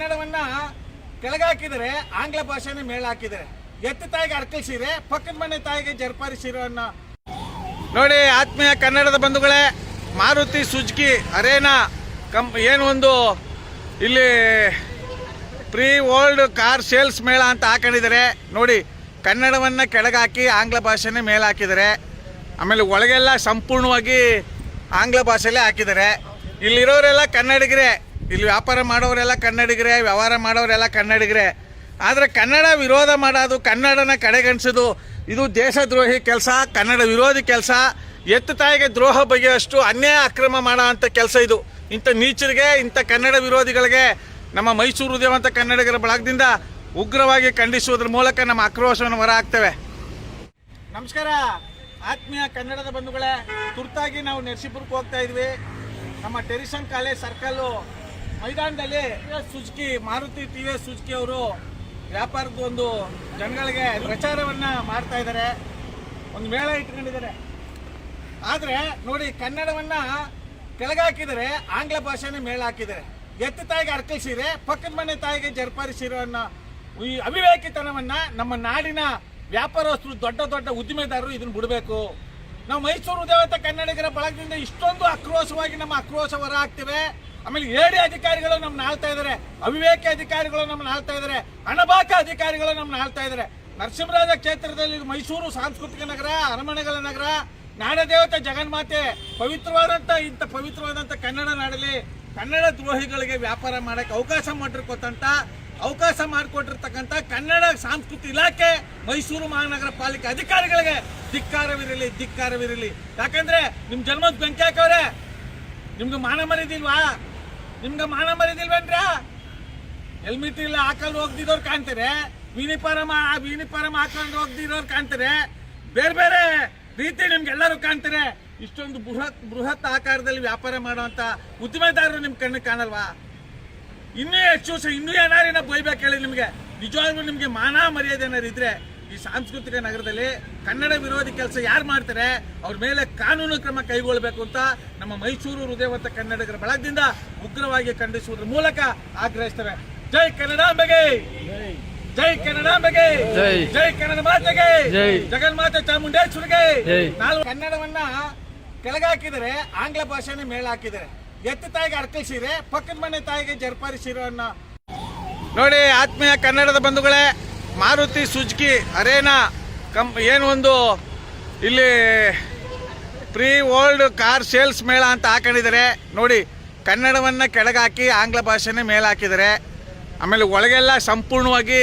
ಕನ್ನಡವನ್ನ ಕೆಳಗಾಕಿದರೆ ಆಂಗ್ಲ ಭಾಷೆನೇ ಮೇಲೆ ಹಾಕಿದರೆ ಎತ್ತ ತಾಯಿಗೆ ಅರ್ಕಲ್ ಸೀರೆ, ಪಕ್ಕದ ಮನೆ ತಾಯಿಗೆ ಜರ್ಪಾರಿ ಸೀರೆ ಅನ್ನೋ ನೋಡಿ, ಆತ್ಮೀಯ ಕನ್ನಡದ ಬಂಧುಗಳೇ, ಮಾರುತಿ ಸುಜುಕಿ ಅರೇನಾ ಕಂ, ಏನು ಒಂದು ಇಲ್ಲಿ ಪ್ರೀ ಓಲ್ಡ್ ಕಾರ್ ಸೇಲ್ಸ್ ಮೇಳ ಅಂತ ಹಾಕೊಂಡಿದ್ದಾರೆ. ನೋಡಿ, ಕನ್ನಡವನ್ನು ಕೆಳಗಾಕಿ ಆಂಗ್ಲ ಭಾಷೆನೇ ಮೇಲೆ ಹಾಕಿದ್ದಾರೆ ಆಮೇಲೆ ಒಳಗೆಲ್ಲ ಸಂಪೂರ್ಣವಾಗಿ ಆಂಗ್ಲ ಭಾಷೆಯಲ್ಲೇ ಹಾಕಿದ್ದಾರೆ ಇಲ್ಲಿರೋರೆಲ್ಲ ಕನ್ನಡಿಗರೇ ಇಲ್ಲಿ ವ್ಯಾಪಾರ ಮಾಡೋರೆಲ್ಲ ಕನ್ನಡಿಗರೇ, ವ್ಯವಹಾರ ಮಾಡೋರೆಲ್ಲ ಕನ್ನಡಿಗರೇ. ಆದರೆ ಕನ್ನಡ ವಿರೋಧ ಮಾಡೋದು, ಕನ್ನಡನ ಕಡೆಗಣಿಸೋದು, ಇದು ದೇಶದ್ರೋಹಿ ಕೆಲಸ, ಕನ್ನಡ ವಿರೋಧಿ ಕೆಲಸ. ಎತ್ತು ತಾಯಿಗೆ ದ್ರೋಹ ಬಗೆಯಷ್ಟು ಅನ್ಯಾಯ ಅಕ್ರಮ ಮಾಡೋ ಅಂಥ ಕೆಲಸ ಇದು. ಇಂಥ ನೀಚರಿಗೆ, ಇಂಥ ಕನ್ನಡ ವಿರೋಧಿಗಳಿಗೆ, ನಮ್ಮ ಮೈಸೂರು ಉದ್ಯಮಂತ ಕನ್ನಡಿಗರ ಬಳಗದಿಂದ ಉಗ್ರವಾಗಿ ಖಂಡಿಸುವುದರ ಮೂಲಕ ನಮ್ಮ ಆಕ್ರೋಶವನ್ನು ಹೊರ ಹಾಕ್ತೇವೆ. ನಮಸ್ಕಾರ. ಆತ್ಮೀಯ ಕನ್ನಡದ ಬಂಧುಗಳೇ, ತುರ್ತಾಗಿ ನಾವು ನರಸೀಪುರಕ್ಕೆ ಹೋಗ್ತಾ ಇದ್ವಿ. ನಮ್ಮ ಟೆರಿಸನ್ ಕಾಲೇಜ್ ಸರ್ಕಲ್ಲು ಮೈದಾನದಲ್ಲಿ Suzuki, Maruti T V Suzuki ಅವರು ವ್ಯಾಪಾರದ ಒಂದು ಜನಗಳಿಗೆ ಪ್ರಚಾರವನ್ನ ಮಾಡ್ತಾ ಇದ್ದಾರೆ. ಒಂದು ಮೇಳ ಇಟ್ಕೊಂಡಿದ್ದಾರೆ. ಆದ್ರೆ ನೋಡಿ, ಕನ್ನಡವನ್ನ ಕೆಳಗಾಕಿದರೆ ಆಂಗ್ಲ ಭಾಷೆನೇ ಮೇಳ ಹಾಕಿದ್ದಾರೆ. ಎತ್ತ ತಾಯಿಗೆ ಅರ್ಕಲ್ ಸೀರೆ, ಪಕ್ಕದ ಮನೆ ತಾಯಿಗೆ ಜರ್ಪಾರಿ ಸೀರೆ ಅನ್ನೋ ಈ ಅವಿವೇಕಿತನವನ್ನ ನಮ್ಮ ನಾಡಿನ ವ್ಯಾಪಾರಸ್ಥರು, ದೊಡ್ಡ ದೊಡ್ಡ ಉದ್ದಿಮೆದಾರರು ಇದನ್ನು ಬಿಡಬೇಕು. ನಾವು ಮೈಸೂರು ದೇವತೆ ಕನ್ನಡಿಗರ ಬಳಗದಿಂದ ಇಷ್ಟೊಂದು ಆಕ್ರೋಶವಾಗಿ ನಮ್ಮ ಆಕ್ರೋಶ ಹೊರ ಹಾಕ್ತಿವೆ. ಆಮೇಲೆ ಏಡಿ ಅಧಿಕಾರಿಗಳು ನಮ್ಮನ್ನ ಆಳ್ತಾ ಇದ್ದಾರೆ ಅವಿವೇಕಿ ಅಧಿಕಾರಿಗಳು ನಮ್ಮನ್ನ ಆಳ್ತಾ ಇದ್ದಾರೆ ಅಣಬಾಕ ಅಧಿಕಾರಿಗಳು ನಮ್ಮನ್ನ ಆಳ್ತಾ ಇದ್ದಾರೆ ನರಸಿಂಹರಾಜ ಕ್ಷೇತ್ರದಲ್ಲಿ ಮೈಸೂರು ಸಾಂಸ್ಕೃತಿಕ ನಗರ, ಅರಮನೆಗಳ ನಗರ, ನಾಡದೇವತೆ ಜಗನ್ಮಾತೆ, ಪವಿತ್ರವಾದಂತ ಇಂಥ ಪವಿತ್ರವಾದಂತ ಕನ್ನಡ ನಾಡಲ್ಲಿ ಕನ್ನಡ ದ್ರೋಹಿಗಳಿಗೆ ವ್ಯಾಪಾರ ಮಾಡಕ್ಕೆ ಅವಕಾಶ ಮಾಡಿಕೊಟ್ಟಂತ, ಅವಕಾಶ ಮಾಡಿಕೊಟ್ಟಿರ್ತಕ್ಕಂಥ ಕನ್ನಡ ಸಾಂಸ್ಕೃತಿ ಇಲಾಖೆ ಮೈಸೂರು ಮಹಾನಗರ ಪಾಲಿಕೆ ಅಧಿಕಾರಿಗಳಿಗೆ ಧಿಕ್ಕಾರವಿರಲಿ ಧಿಕ್ಕಾರವಿರಲಿ. ಯಾಕಂದ್ರೆ ನಿಮ್ ಜನ್ಮದ ಬೆಂಕಿ ಹಾಕವ್ರೆ, ನಿಮ್ಗೆ ಮಾನ ಮರಿದಿಲ್ವಾ ನಿಮ್ಗೆ ಮಾನ ಮರಿದಿಲ್ವೇನ್ರ ಹೆಲ್ಮೆಟ್ ಇಲ್ಲ ಹಾಕೊಂಡು ಹೋಗ್ದಿರೋರು ಕಾಣ್ತಾರೆ ಆ ವಿನಿಪರಮ ಹಾಕೊಂಡು ಹೋಗ್ದಿರೋರು ಕಾಣ್ತಾರೆ ಬೇರೆ ಬೇರೆ ರೀತಿ ನಿಮ್ಗೆಲ್ಲರೂ ಕಾಣ್ತಾರೆ ಇಷ್ಟೊಂದು ಬೃಹತ್ ಬೃಹತ್ ಆಕಾರದಲ್ಲಿ ವ್ಯಾಪಾರ ಮಾಡುವಂತ ಉದ್ದಿಮೆದಾರರು ನಿಮ್ಮ ಕಣ್ಣಿಗೆ ಕಾಣಲ್ವಾ? ಇನ್ನೂ ಹೆಚ್ಚು ಇನ್ನೂ ಇನ್ನೂ ಏನೋ ಬೈಬೇಕು ಹೇಳಿ ನಿಮಗೆ. ನಿಜವಾಗ್ಲೂ ನಿಮಗೆ ಮಾನ ಮರ್ಯಾದೆ ಏನಾರು ಇದ್ರೆ ಈ ಸಾಂಸ್ಕೃತಿಕ ನಗರದಲ್ಲಿ ಕನ್ನಡ ವಿರೋಧಿ ಕೆಲಸ ಯಾರು ಮಾಡ್ತಾರೆ ಅವ್ರ ಮೇಲೆ ಕಾನೂನು ಕ್ರಮ ಕೈಗೊಳ್ಳಬೇಕು ಅಂತ ನಮ್ಮ ಮೈಸೂರು ಹೃದಯವಂತ ಕನ್ನಡಿಗರ ಬಳಗದಿಂದ ಉಗ್ರವಾಗಿ ಖಂಡಿಸುವುದರ ಮೂಲಕ ಆಗ್ರಹಿಸ್ತೇವೆ. ಜೈ ಕನ್ನಡಾಂಬೆಗೆ ಜೈ ಕನ್ನಡಾಂಬೆಗೆ ಜೈ. ಜೈ ಕನ್ನಡ ಮಾತೆಗೆ! ಜಗನ್ ಮಾತೆ ಚಾಮುಂಡೇಶ್ವರಿಗೆ! ಜೈ. ನಾಲ್ಕು ಕನ್ನಡವನ್ನ ಕೆಳಗಾಕಿದರೆ ಆಂಗ್ಲ ಭಾಷೆನೇ ಮೇಳ ಹಾಕಿದರೆ ಎತ್ತ ತಾಯಿಗೆ ಅರ್ಕಲ್ಸೀರೆ ಪಕ್ಕದ ಮನೆ ತಾಯಿಗೆ ಜರ್ಪಾರಿ ಸೀರೆ ಅನ್ನೋ ನೋಡಿ ಆತ್ಮೀಯ ಕನ್ನಡದ ಬಂಧುಗಳೇ ಮಾರುತಿ ಸುಜುಕಿ ಅರೇನಾ ಕಂ ಏನು ಒಂದು ಇಲ್ಲಿ ಪ್ರೀ ಓಲ್ಡ್ ಕಾರ್ ಸೇಲ್ಸ್ ಮೇಳ ಅಂತ ಹಾಕೊಂಡಿದ್ದಾರೆ. ನೋಡಿ, ಕನ್ನಡವನ್ನು ಕೆಳಗಾಕಿ ಆಂಗ್ಲ ಭಾಷೆನೇ ಮೇಲೆ ಹಾಕಿದ್ದಾರೆ ಆಮೇಲೆ ಒಳಗೆಲ್ಲ ಸಂಪೂರ್ಣವಾಗಿ